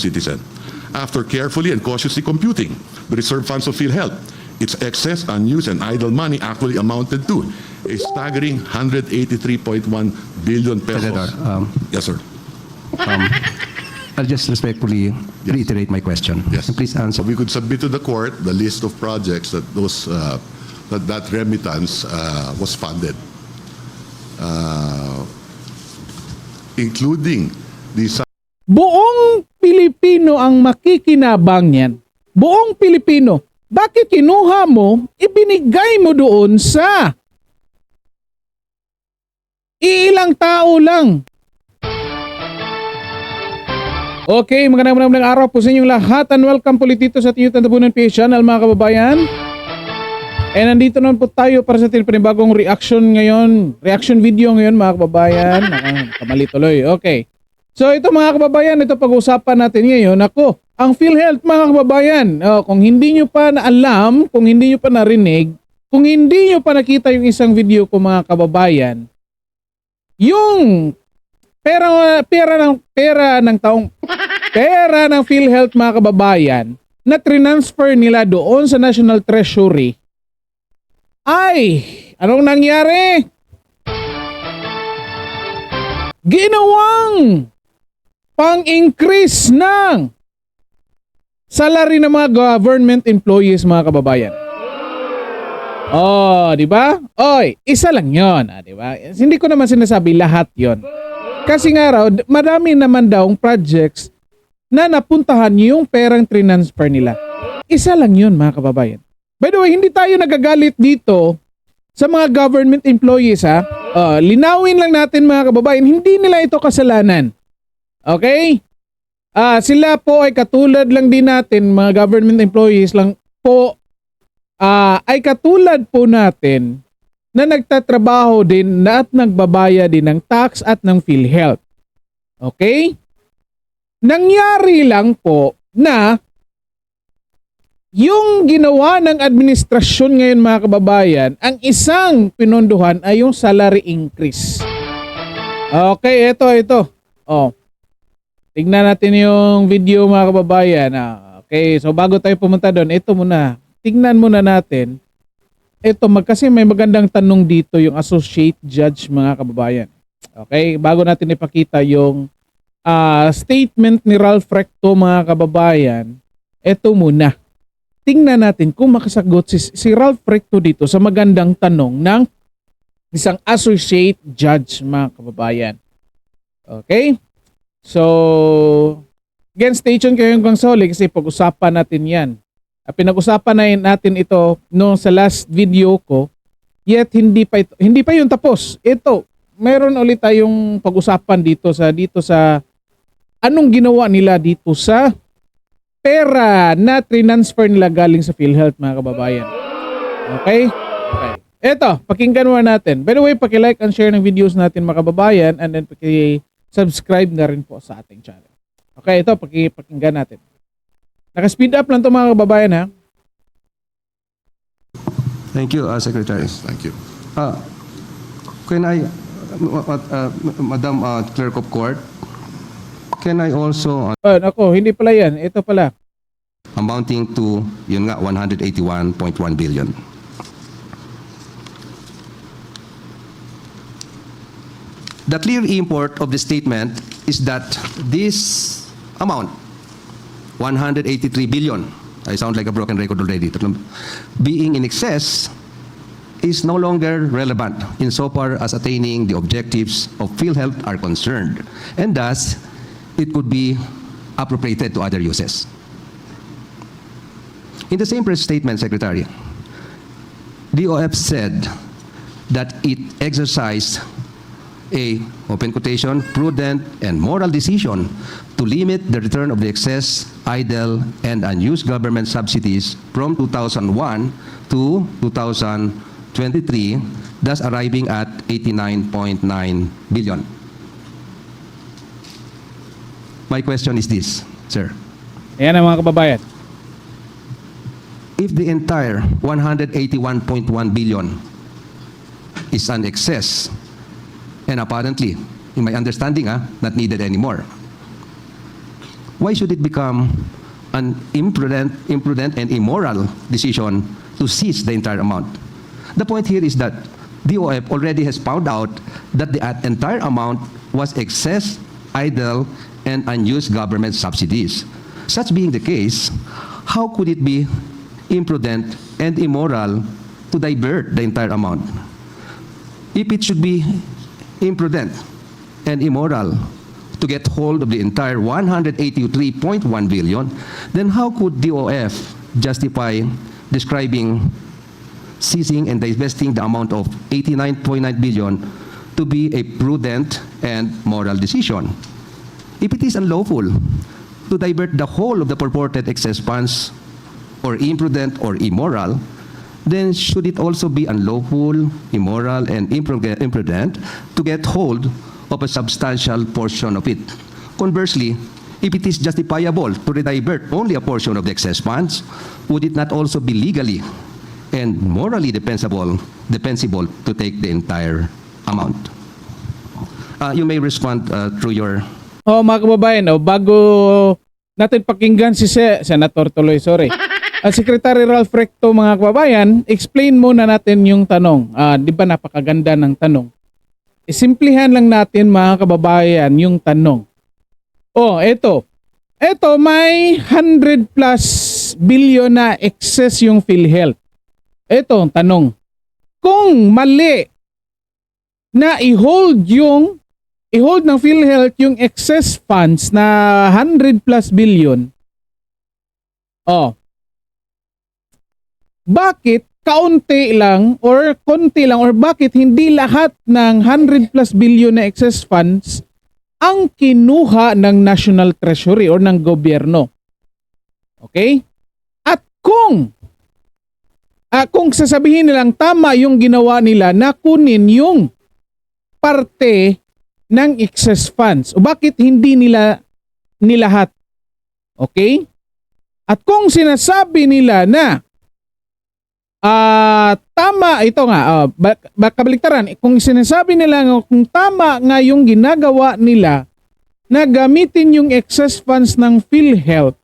citizen. After carefully and cautiously computing the reserve funds of PhilHealth, its excess, unused, and idle money actually amounted to a staggering 183.1 billion pesos. Senator, um, yes, sir. I'll just respectfully reiterate my question. Yes. And Please answer. We could submit to the court the list of projects that those uh, that that remittance uh, was funded, uh, including the Buong Pilipino ang makikinabang yan. Buong Pilipino. Bakit kinuha mo, ibinigay mo doon sa iilang tao lang? Okay, magandang magandang araw po sa inyong lahat and welcome po ulit dito sa ating Tantabunan PH channel mga kababayan. And nandito naman po tayo para sa ating panibagong reaction ngayon, reaction video ngayon mga kababayan. Ah, kamali tuloy. Okay. So ito mga kababayan, ito pag-usapan natin ngayon. Ako, ang PhilHealth mga kababayan, oh, kung hindi nyo pa na alam, kung hindi nyo pa narinig, kung hindi nyo pa nakita yung isang video ko mga kababayan, yung pera pera ng pera ng taong pera ng PhilHealth mga kababayan na transfer nila doon sa National Treasury ay anong nangyari? Ginawang pang-increase ng salary ng mga government employees mga kababayan. Oh, di ba? Oy, isa lang 'yon, ah, di ba? Hindi ko naman sinasabi lahat 'yon. Kasi nga raw, marami naman daw projects na napuntahan yung perang transfer nila. Isa lang 'yon, mga kababayan. By the way, hindi tayo nagagalit dito sa mga government employees ha. Ah, linawin lang natin mga kababayan, hindi nila ito kasalanan. Okay? Ah, sila po ay katulad lang din natin, mga government employees lang po ah, ay katulad po natin na nagtatrabaho din na at nagbabaya din ng tax at ng PhilHealth. Okay? Nangyari lang po na yung ginawa ng administrasyon ngayon mga kababayan, ang isang pinondohan ay yung salary increase. Okay, ito, ito. Oh. Tignan natin yung video mga kababayan. Ah, okay, so bago tayo pumunta doon, ito muna. Tignan muna natin. Ito, kasi may magandang tanong dito yung associate judge mga kababayan. Okay, bago natin ipakita yung ah, statement ni Ralph Recto mga kababayan, ito muna. Tingnan natin kung makasagot si, si Ralph Recto dito sa magandang tanong ng isang associate judge mga kababayan. Okay? So, again, stay tuned kayo sa huli kasi pag-usapan natin yan. Pinag-usapan na natin ito noong sa last video ko, yet hindi pa ito, hindi pa yun tapos. Ito, meron ulit tayong pag-usapan dito sa dito sa anong ginawa nila dito sa pera na transfer nila galing sa PhilHealth mga kababayan. Okay? Okay. Ito, pakinggan mo natin. By the way, paki-like and share ng videos natin mga kababayan and then paki-subscribe na rin po sa ating channel. Okay, ito, paki pakinggan natin. Naka-speed up lang to mga kababayan ha. Thank you, uh, Secretary. Yes, thank you. Uh, Can I, uh, uh, Madam uh, Clerk of Court, can I also, uh, Oh, nako, hindi pala yan. Ito pala. amounting to, yun nga, 181.1 billion. The clear import of the statement is that this amount, 183 billion, I sound like a broken record already, um, being in excess is no longer relevant insofar as attaining the objectives of PhilHealth are concerned, and thus it could be appropriated to other uses. In the same press statement, Secretary, DOF said that it exercised a, open quotation, prudent and moral decision to limit the return of the excess, idle, and unused government subsidies from 2001 to 2023, thus arriving at 89.9 billion. My question is this, sir. Ayan ang mga kababayan. If the entire 181.1 billion is an excess, and apparently, in my understanding, ah, not needed anymore, why should it become an imprudent, imprudent and immoral decision to seize the entire amount? The point here is that DOF already has found out that the entire amount was excess, idle, and unused government subsidies. Such being the case, how could it be imprudent and immoral to divert the entire amount? If it should be imprudent and immoral to get hold of the entire 183.1 billion, then how could DOF justify describing seizing and divesting the amount of 89.9 billion to be a prudent and moral decision? If it is unlawful to divert the whole of the purported excess funds or imprudent or immoral, then should it also be unlawful, immoral, and impru- imprudent to get hold of a substantial portion of it? Conversely, if it is justifiable to divert only a portion of the excess funds, would it not also be legally and morally defensible, defensible to take the entire amount? Uh, you may respond uh, through your Oh, mga kababayan, oh, bago natin pakinggan si Se- Senator Tuloy, sorry. Ang Secretary Ralph Recto, mga kababayan, explain muna natin yung tanong. Ah, di ba napakaganda ng tanong? Isimplihan lang natin, mga kababayan, yung tanong. Oh, eto. Eto, may 100 plus billion na excess yung PhilHealth. Eto, ang tanong. Kung mali na i-hold yung i-hold ng PhilHealth yung excess funds na 100 plus billion. Oh. Bakit kaunti lang or konti lang or bakit hindi lahat ng 100 plus billion na excess funds ang kinuha ng National Treasury or ng gobyerno? Okay? At kung ah, kung sasabihin nilang tama yung ginawa nila na kunin yung parte ng excess funds o bakit hindi nila nilahat. Okay? At kung sinasabi nila na ah tama ito nga ah, bak- bak- kabaliktaran kung sinasabi nila kung tama nga yung ginagawa nila na gamitin yung excess funds ng PhilHealth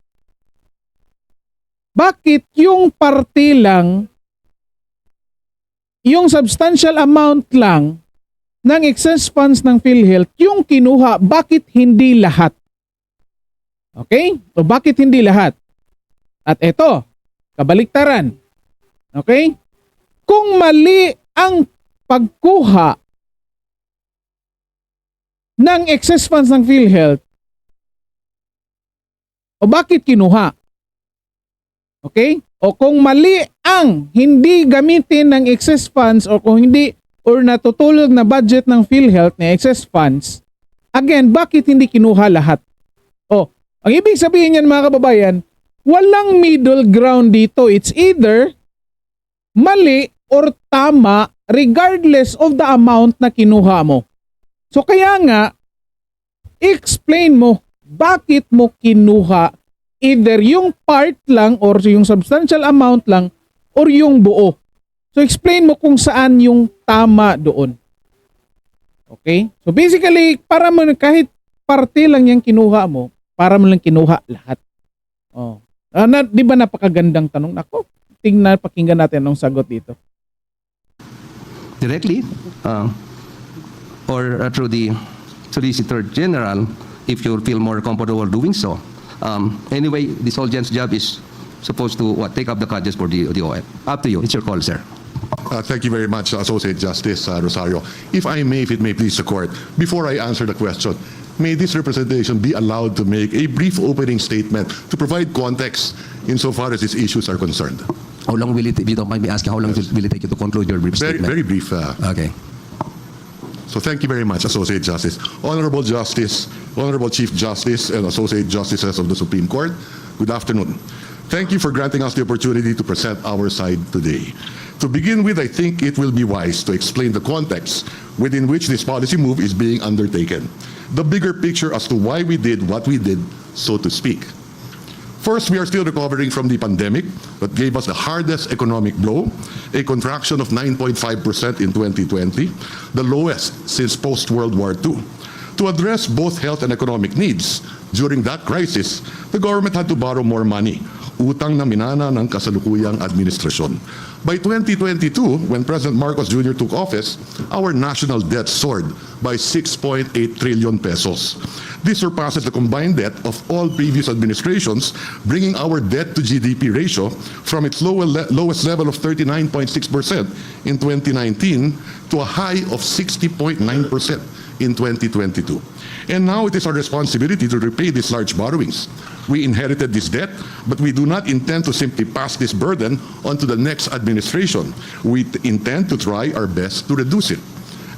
bakit yung parte lang yung substantial amount lang ng excess funds ng PhilHealth yung kinuha, bakit hindi lahat? Okay? O bakit hindi lahat? At ito, kabaliktaran. Okay? Kung mali ang pagkuha ng excess funds ng PhilHealth, o bakit kinuha? Okay? O kung mali ang hindi gamitin ng excess funds o kung hindi or natutulog na budget ng PhilHealth na excess funds, again, bakit hindi kinuha lahat? O, ang ibig sabihin niyan mga kababayan, walang middle ground dito. It's either mali or tama regardless of the amount na kinuha mo. So kaya nga, explain mo bakit mo kinuha either yung part lang or yung substantial amount lang or yung buo. So explain mo kung saan yung tama doon. Okay? So basically, para mo kahit parte lang yung kinuha mo, para mo lang kinuha lahat. Oh. Ah, na, 'di ba napakagandang tanong nako? Tingnan pakinggan natin ang sagot dito. directly uh, or uh, through the Solicitor General if you feel more comfortable doing so. Um, anyway, the Solgen's job is supposed to what, take up the charges for the, the OF. Up to you. It's your call, sir. Uh, thank you very much, Associate Justice uh, Rosario. If I may, if it may please the court, before I answer the question, may this representation be allowed to make a brief opening statement to provide context insofar as these issues are concerned? How long will it, if you don't mind me asking, how long will it take you to conclude your brief Very, statement? very brief. Uh, Okay. So thank you very much, Associate Justice. Honorable Justice, Honorable Chief Justice, and Associate Justices of the Supreme Court, good afternoon. Thank you for granting us the opportunity to present our side today. To begin with, I think it will be wise to explain the context within which this policy move is being undertaken. The bigger picture as to why we did what we did, so to speak. First, we are still recovering from the pandemic that gave us the hardest economic blow, a contraction of 9.5% in 2020, the lowest since post-World War II. To address both health and economic needs during that crisis, the government had to borrow more money, utang na minana ng kasalukuyang administrasyon. By 2022, when President Marcos Jr. took office, our national debt soared by 6.8 trillion pesos. This surpasses the combined debt of all previous administrations, bringing our debt to GDP ratio from its lower le- lowest level of 39.6% in 2019 to a high of 60.9% in 2022. And now it is our responsibility to repay these large borrowings. We inherited this debt, but we do not intend to simply pass this burden onto the next administration. We intend to try our best to reduce it.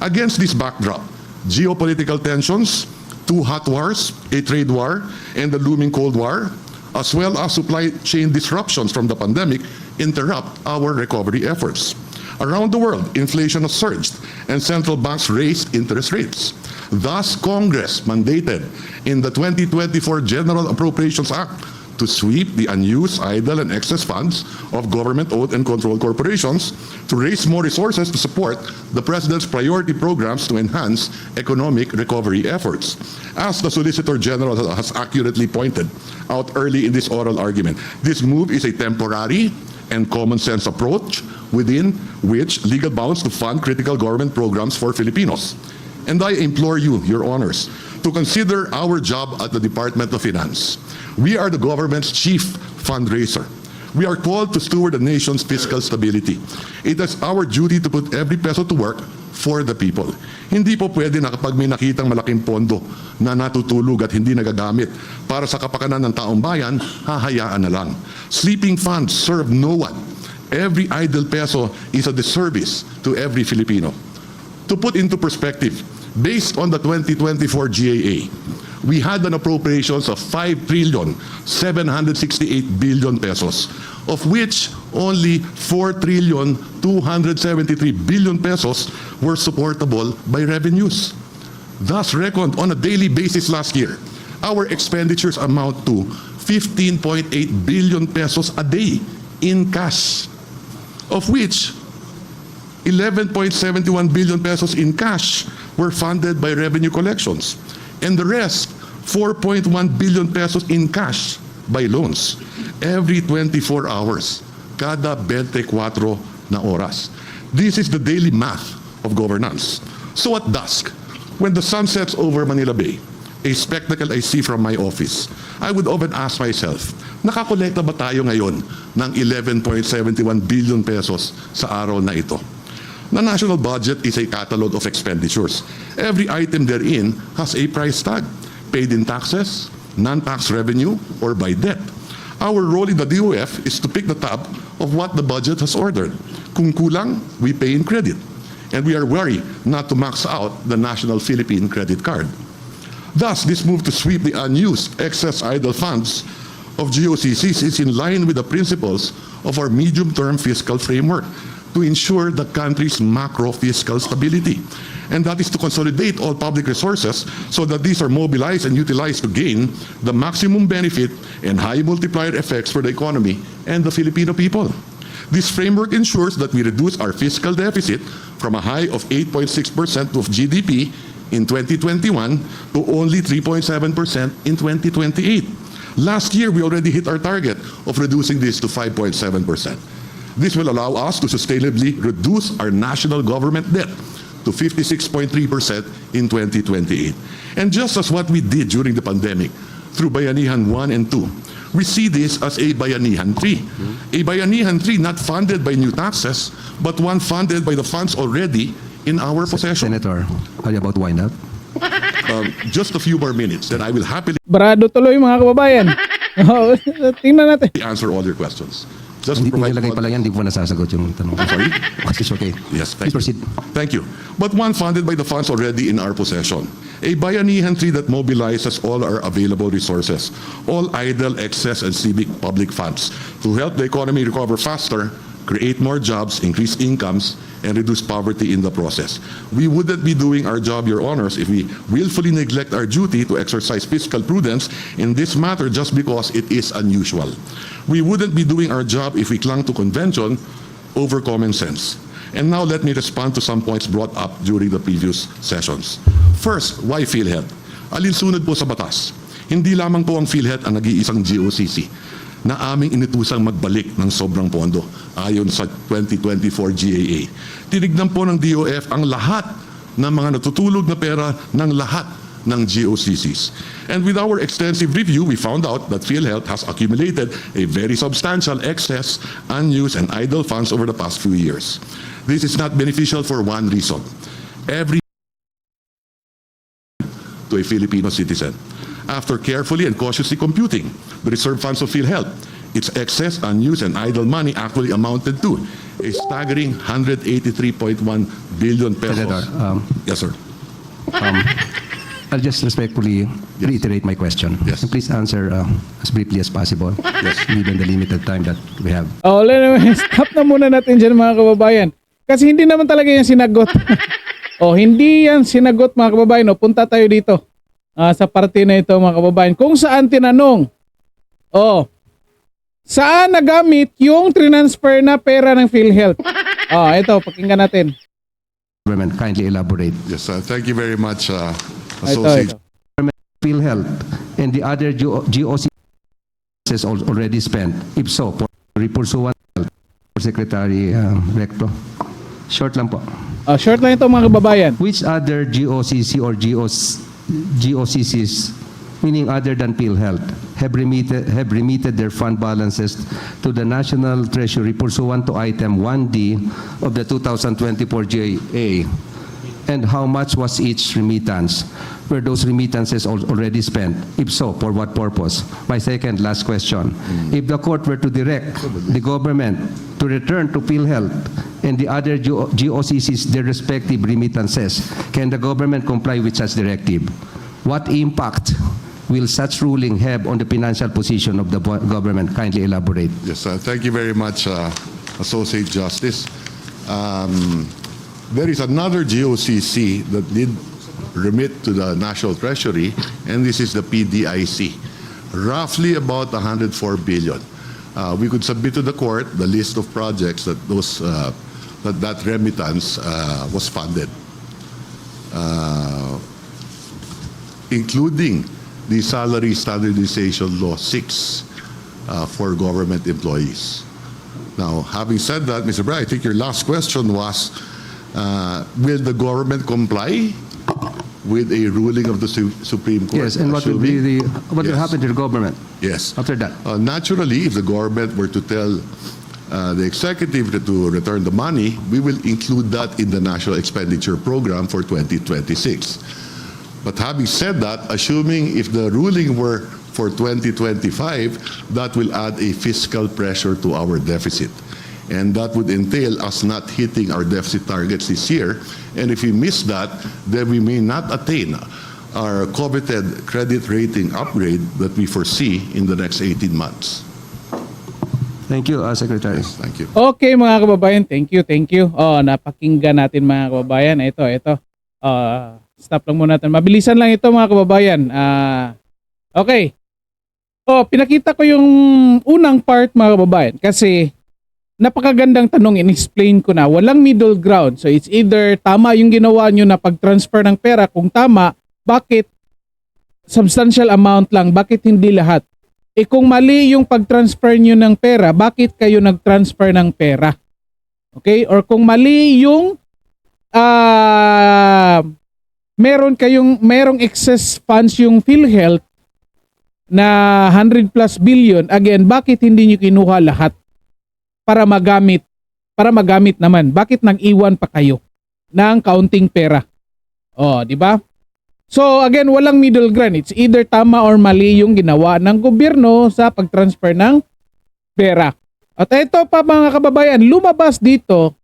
Against this backdrop, geopolitical tensions, two hot wars, a trade war, and the looming Cold War, as well as supply chain disruptions from the pandemic, interrupt our recovery efforts. Around the world, inflation has surged and central banks raised interest rates. Thus, Congress mandated in the 2024 General Appropriations Act to sweep the unused, idle, and excess funds of government-owned and controlled corporations to raise more resources to support the President's priority programs to enhance economic recovery efforts. As the Solicitor General has accurately pointed out early in this oral argument, this move is a temporary and common sense approach within which legal bounds to fund critical government programs for Filipinos. And I implore you, your honors, to consider our job at the Department of Finance. We are the government's chief fundraiser. We are called to steward the nation's fiscal stability. It is our duty to put every peso to work for the people. Hindi po pwede na kapag may nakitang malaking pondo na natutulog at hindi nagagamit para sa kapakanan ng taong bayan, hahayaan na lang. Sleeping funds serve no one. Every idle peso is a disservice to every Filipino. To put into perspective, based on the 2024 GAA, we had an appropriations of 5 trillion 768 billion pesos, of which only 4 trillion 273 billion pesos were supportable by revenues. Thus reckoned on a daily basis last year, our expenditures amount to 15.8 billion pesos a day in cash, of which 11.71 billion pesos in cash were funded by revenue collections, and the rest, 4.1 billion pesos in cash by loans every 24 hours, kada 24 na oras. This is the daily math of governance. So at dusk, when the sun sets over Manila Bay, a spectacle I see from my office, I would often ask myself, nakakolekta ba tayo ngayon ng 11.71 billion pesos sa araw na ito? The national budget is a catalog of expenditures. Every item therein has a price tag, paid in taxes, non-tax revenue, or by debt. Our role in the DOF is to pick the tab of what the budget has ordered. Kung kulang, we pay in credit. And we are worried not to max out the National Philippine Credit Card. Thus, this move to sweep the unused excess idle funds of GOCCs is in line with the principles of our medium-term fiscal framework to ensure the country's macro-fiscal stability. And that is to consolidate all public resources so that these are mobilized and utilized to gain the maximum benefit and high multiplier effects for the economy and the Filipino people. This framework ensures that we reduce our fiscal deficit from a high of 8.6% of GDP in 2021 to only 3.7% in 2028. Last year, we already hit our target of reducing this to 5.7%. This will allow us to sustainably reduce our national government debt to 56.3% in 2028. And just as what we did during the pandemic through Bayanihan 1 and 2, we see this as a Bayanihan 3. A Bayanihan 3 not funded by new taxes, but one funded by the funds already in our possession. Senator, are you about to wind Um, just a few more minutes, then I will happily Barado tuloy mga kababayan. Oh, tingnan natin. answer all your questions. Just Hindi provide nilagay pala yan, hindi ko pa nasasagot yung tanong. sorry? It's okay. Yes, Please thank you. proceed. Thank you. But one funded by the funds already in our possession. A bayanihan tree that mobilizes all our available resources, all idle, excess, and civic public funds to help the economy recover faster, create more jobs, increase incomes, and reduce poverty in the process. We wouldn't be doing our job, Your Honors, if we willfully neglect our duty to exercise fiscal prudence in this matter just because it is unusual. We wouldn't be doing our job if we clung to convention over common sense. And now let me respond to some points brought up during the previous sessions. First, why PhilHealth? Alinsunod po sa batas. Hindi lamang po ang PhilHealth ang nag-iisang GOCC na aming inutusang magbalik ng sobrang pondo ayon sa 2024 GAA. Tinignan po ng DOF ang lahat ng mga natutulog na pera ng lahat ng GOCCs. And with our extensive review, we found out that PhilHealth has accumulated a very substantial excess, unused, and idle funds over the past few years. This is not beneficial for one reason. Every to a Filipino citizen. After carefully and cautiously computing the reserve funds of PhilHealth, its excess, unused, and idle money actually amounted to a staggering 183.1 billion pesos. Senator, um, yes, sir. I'll just respectfully reiterate my question. Yes. And please answer uh, as briefly as possible. Yes. Given the limited time that we have. Oh, anyway, stop na muna natin dyan mga kababayan. Kasi hindi naman talaga yan sinagot. oh, hindi yan sinagot mga kababayan. O, punta tayo dito ah, sa parte na ito mga kababayan. Kung saan tinanong, oh, saan nagamit yung transfer na pera ng PhilHealth? Oh, ito, pakinggan natin. Government, kindly elaborate. Yes, uh, thank you very much, uh, Ito, Associate. ito. PhilHealth and the other GO GOC is al- already spent. If so, for Secretary uh, Recto. Short lang po. Oh, short lang ito mga kababayan. Which other GOCC or GOC, GOCCs, meaning other than PhilHealth, have remitted, have remitted their fund balances to the National Treasury pursuant to item 1D of the 2024 GA? And how much was each remittance? Were those remittances al- already spent? If so, for what purpose? My second last question. If the court were to direct the government to return to PhilHealth and the other GO- GOCCs their respective remittances, can the government comply with such directive? What impact will such ruling have on the financial position of the bo- government? Kindly elaborate. Yes, uh, thank you very much, uh, Associate Justice. Um, there is another GOCC that did remit to the National Treasury, and this is the PDIC, roughly about 104 billion. Uh, we could submit to the court the list of projects that those uh, that that remittance uh, was funded, uh, including the Salary Standardization Law 6 uh, for government employees. Now, having said that, Mr. Bray, I think your last question was, uh, will the government comply with a ruling of the Su- Supreme Court? Yes, and what will be Assuming- the, what will Yes. happen to the government Yes. after that? Uh, naturally, if the government were to tell uh, the executive to return the money, we will include that in the national expenditure program for 2026. But having said that, assuming if the ruling were for 2025, that will add a fiscal pressure to our deficit. And that would entail us not hitting our deficit targets this year. And if we miss that, then we may not attain our coveted credit rating upgrade that we foresee in the next 18 months. Thank you, uh, Secretary. Thank you. Okay mga kababayan, thank you, thank you. Oh, napakinggan natin mga kababayan. Ito, ito. Ah, stop lang muna natin. Mabilisan lang ito mga kababayan. Ah, okay. Oh, pinakita ko yung unang part mga kababayan kasi napakagandang tanong in-explain ko na. Walang middle ground. So it's either tama yung ginawa nyo na pag-transfer ng pera. Kung tama, bakit substantial amount lang? Bakit hindi lahat? Eh kung mali yung pag-transfer nyo ng pera, bakit kayo nag-transfer ng pera? Okay? Or kung mali yung ah meron kayong merong excess funds yung PhilHealth na 100 plus billion, again, bakit hindi nyo kinuha lahat para magamit para magamit naman? Bakit nag-iwan pa kayo ng kaunting pera? Oh, di ba? So again, walang middle ground. It's either tama or mali yung ginawa ng gobyerno sa pag-transfer ng pera. At ito pa mga kababayan, lumabas dito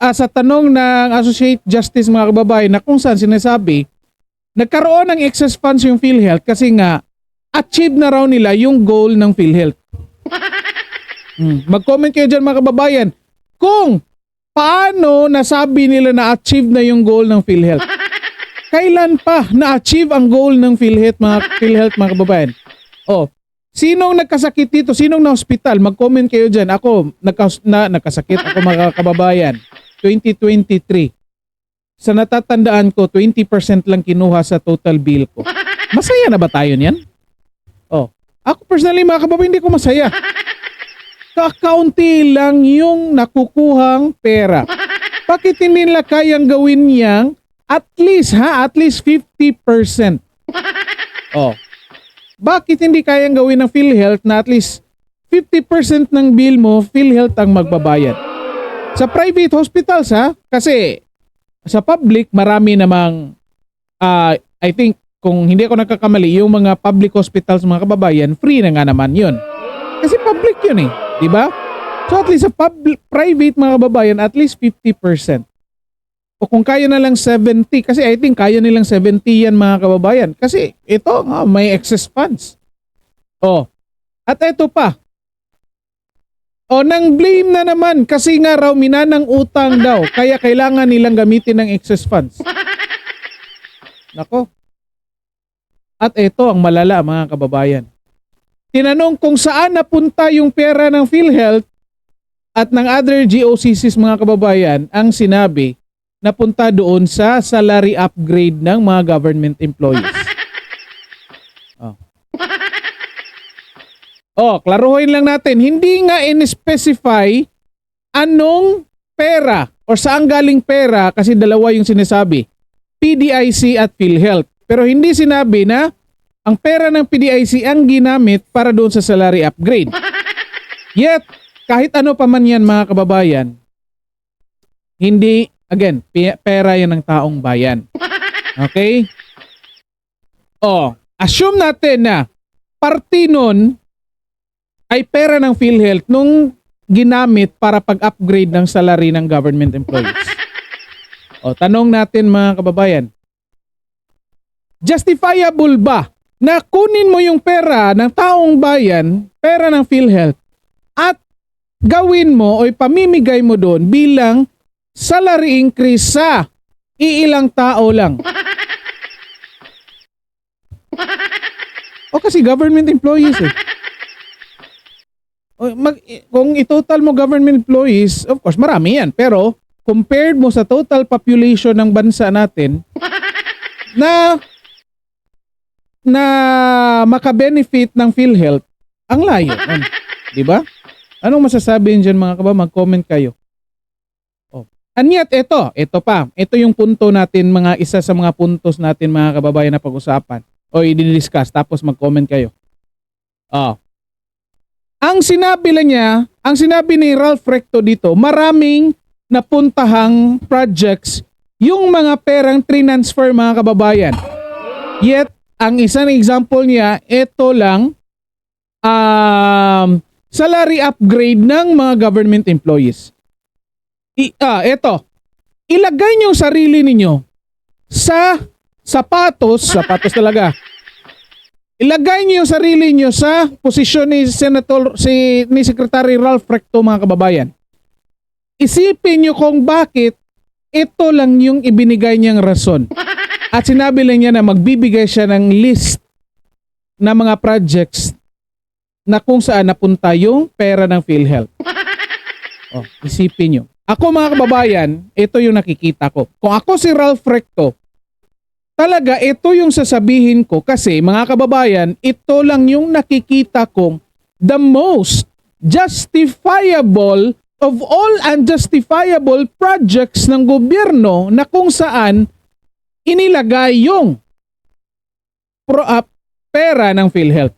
ah, sa tanong ng Associate Justice mga kababayan na kung saan sinasabi, nagkaroon ng excess funds yung PhilHealth kasi nga achieve na raw nila yung goal ng PhilHealth. Hmm. Mag-comment kayo dyan mga kababayan kung paano nasabi nila na achieve na yung goal ng PhilHealth. Kailan pa na-achieve ang goal ng PhilHealth mga PhilHealth mga kababayan? Oh, sinong nagkasakit dito? Sinong na hospital? Mag-comment kayo diyan. Ako nagka, na, nagkasakit ako mga kababayan. 2023, sa natatandaan ko, 20% lang kinuha sa total bill ko. Masaya na ba tayo niyan? Oh, ako personally mga kababayan, hindi ko masaya. Kakaunti lang yung nakukuhang pera. Bakit hindi nila kayang gawin yang at least ha, at least 50%? Oh. Bakit hindi kayang gawin ng PhilHealth na at least 50% ng bill mo, PhilHealth ang magbabayad? Sa private hospitals ha, kasi sa public marami namang ah, I think kung hindi ako nagkakamali, yung mga public hospitals mga kababayan, free na nga naman 'yun. Kasi public 'yun eh, 'di ba? So at least sa public, private mga kababayan, at least 50%. O kung kaya na lang 70, kasi I think kaya nilang 70 yan mga kababayan. Kasi ito, nga, may excess funds. Oh. At ito pa. O nang blame na naman kasi nga raw minanang utang daw kaya kailangan nilang gamitin ng excess funds. Nako. At ito ang malala mga kababayan. Tinanong kung saan napunta yung pera ng PhilHealth at ng other GOCCs mga kababayan ang sinabi napunta doon sa salary upgrade ng mga government employees. Oh. Oh, klaruhin lang natin. Hindi nga in-specify anong pera o saan galing pera kasi dalawa yung sinasabi. PDIC at PhilHealth. Pero hindi sinabi na ang pera ng PDIC ang ginamit para doon sa salary upgrade. Yet, kahit ano pa man yan mga kababayan, hindi, again, pera yan ng taong bayan. Okay? Oh, assume natin na parte nun ay pera ng PhilHealth nung ginamit para pag-upgrade ng salary ng government employees. O, tanong natin mga kababayan, justifiable ba na kunin mo yung pera ng taong bayan, pera ng PhilHealth, at gawin mo o ipamimigay mo doon bilang salary increase sa iilang tao lang? O kasi government employees eh. O, Mag, kung itotal mo government employees, of course, marami yan. Pero, compared mo sa total population ng bansa natin, na na makabenefit ng PhilHealth, ang layo. Di ba? Anong masasabi dyan mga kaba? Mag-comment kayo. Oh. And yet, ito, ito pa. Ito yung punto natin, mga isa sa mga puntos natin mga kababayan na pag-usapan. O i-discuss, tapos mag-comment kayo. Oh. Ang sinabi lang niya, ang sinabi ni Ralph Recto dito, maraming napuntahang projects yung mga perang transfer mga kababayan. Yet, ang isang example niya, ito lang, um, salary upgrade ng mga government employees. I, ah, ito. Ilagay niyo sarili ninyo sa sapatos, sapatos talaga. Ilagay niyo sarili niyo sa posisyon ni Senator si ni Secretary Ralph Recto mga kababayan. Isipin niyo kung bakit ito lang yung ibinigay niyang rason. At sinabi lang niya na magbibigay siya ng list na mga projects na kung saan napunta yung pera ng PhilHealth. Oh, isipin nyo. Ako mga kababayan, ito yung nakikita ko. Kung ako si Ralph Recto, talaga ito yung sasabihin ko kasi mga kababayan, ito lang yung nakikita kong the most justifiable of all unjustifiable projects ng gobyerno na kung saan inilagay yung pro, ah, pera ng PhilHealth.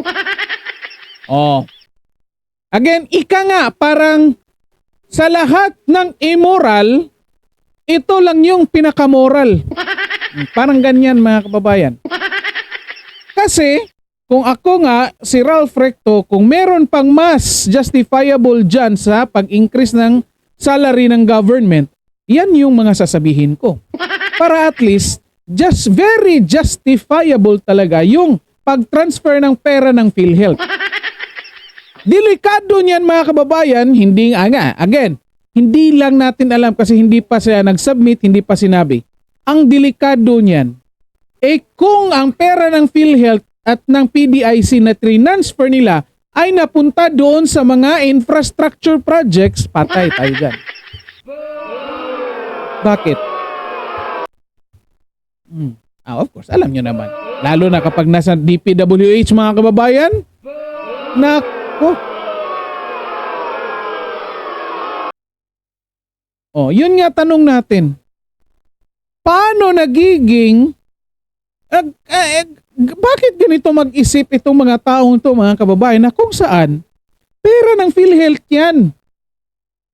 Oh. Again, ika nga parang sa lahat ng immoral, ito lang yung pinakamoral. Parang ganyan mga kababayan. Kasi kung ako nga si Ralph Recto, kung meron pang mas justifiable dyan sa pag-increase ng salary ng government, yan yung mga sasabihin ko. Para at least, just very justifiable talaga yung pag-transfer ng pera ng PhilHealth. Delikado niyan mga kababayan, hindi nga nga. Again, hindi lang natin alam kasi hindi pa siya nag-submit, hindi pa sinabi. Ang delikado niyan, eh kung ang pera ng PhilHealth at ng PDIC na transfer nila ay napunta doon sa mga infrastructure projects, patay tayo dyan. Bakit? Hmm. Ah, of course, alam nyo naman. Lalo na kapag nasa DPWH mga kababayan. Nako. Oh, yun nga tanong natin. Paano nagiging eh, eh, bakit ganito mag-isip itong mga taong to mga kababayan na kung saan pera ng PhilHealth yan.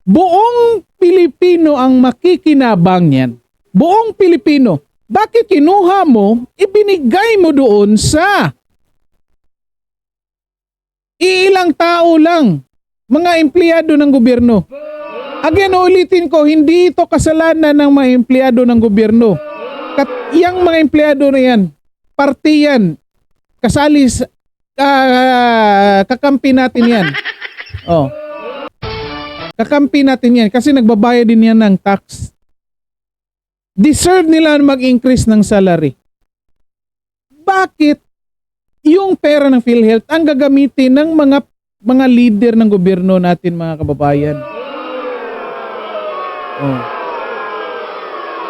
Buong Pilipino ang makikinabang yan. Buong Pilipino. Bakit kinuha mo, ibinigay mo doon sa iilang tao lang, mga empleyado ng gobyerno. Again, ulitin ko, hindi ito kasalanan ng mga empleyado ng gobyerno. Kat yang mga empleyado na yan, parte yan, kasali sa, ah, kakampi natin yan. Oh. Kakampi natin yan kasi nagbabayad din yan ng tax. Deserve nila mag-increase ng salary. Bakit yung pera ng PhilHealth ang gagamitin ng mga mga leader ng gobyerno natin mga kababayan? Oh.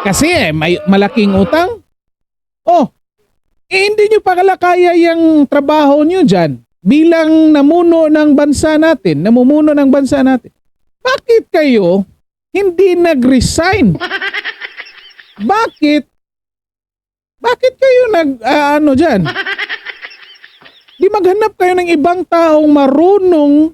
Kasi eh, may malaking utang. Oh, eh hindi nyo pa kaya yung trabaho nyo dyan bilang namuno ng bansa natin, namumuno ng bansa natin. Bakit kayo hindi nag-resign? Bakit? Bakit kayo nag, ah, ano dyan? Di maghanap kayo ng ibang taong marunong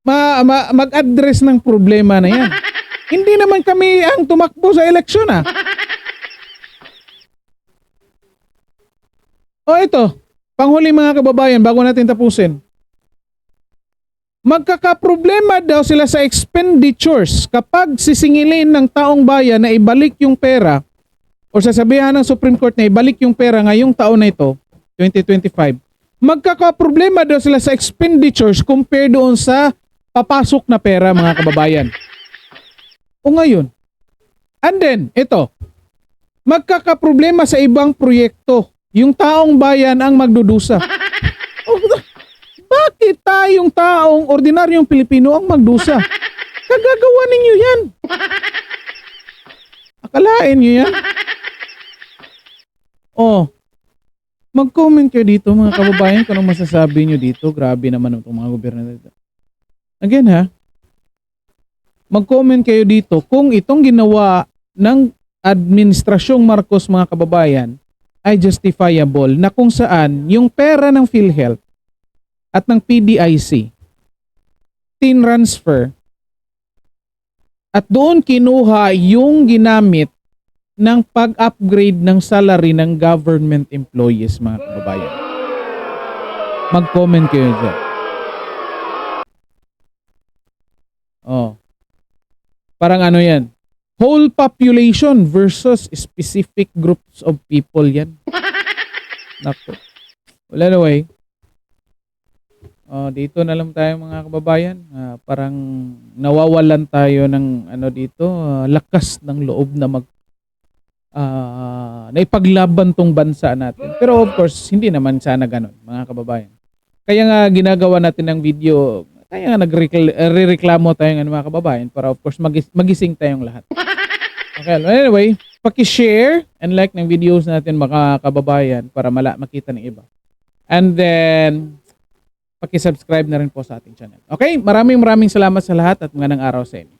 ma, ma- mag-address ng problema na yan. Hindi naman kami ang tumakbo sa eleksyon ah. O ito, panghuli mga kababayan bago natin tapusin. Magkakaproblema daw sila sa expenditures kapag sisingilin ng taong bayan na ibalik yung pera o sasabihan ng Supreme Court na ibalik yung pera ngayong taon na ito, 2025. Magkakaproblema daw sila sa expenditures compared doon sa papasok na pera mga kababayan. O ngayon. And then, ito. Magkakaproblema sa ibang proyekto. Yung taong bayan ang magdudusa. Bakit tayong taong ordinaryong Pilipino ang magdusa? Kagagawa ninyo yan. Akalain nyo yan? Oh, mag-comment kayo dito mga kababayan kung anong masasabi nyo dito. Grabe naman itong mga gobyerno dito. Again ha, mag-comment kayo dito kung itong ginawa ng administrasyong Marcos mga kababayan ay justifiable na kung saan yung pera ng PhilHealth at ng PDIC tinransfer at doon kinuha yung ginamit ng pag-upgrade ng salary ng government employees mga kababayan. Mag-comment kayo dyan. Oh. Parang ano yan? Whole population versus specific groups of people yan. Nako. Well, anyway. Oh, dito na lang tayo mga kababayan. Ah, parang nawawalan tayo ng ano dito, ah, lakas ng loob na mag ah na ipaglaban tong bansa natin. Pero of course, hindi naman sana ganun, mga kababayan. Kaya nga ginagawa natin ng video, kaya nga nagrereklamo tayo ng mga kababayan para of course magis- magising tayong lahat. Okay, well, anyway, paki-share and like ng videos natin mga kababayan para mala makita ng iba. And then, paki-subscribe na rin po sa ating channel. Okay, maraming maraming salamat sa lahat at magandang araw sa inyo.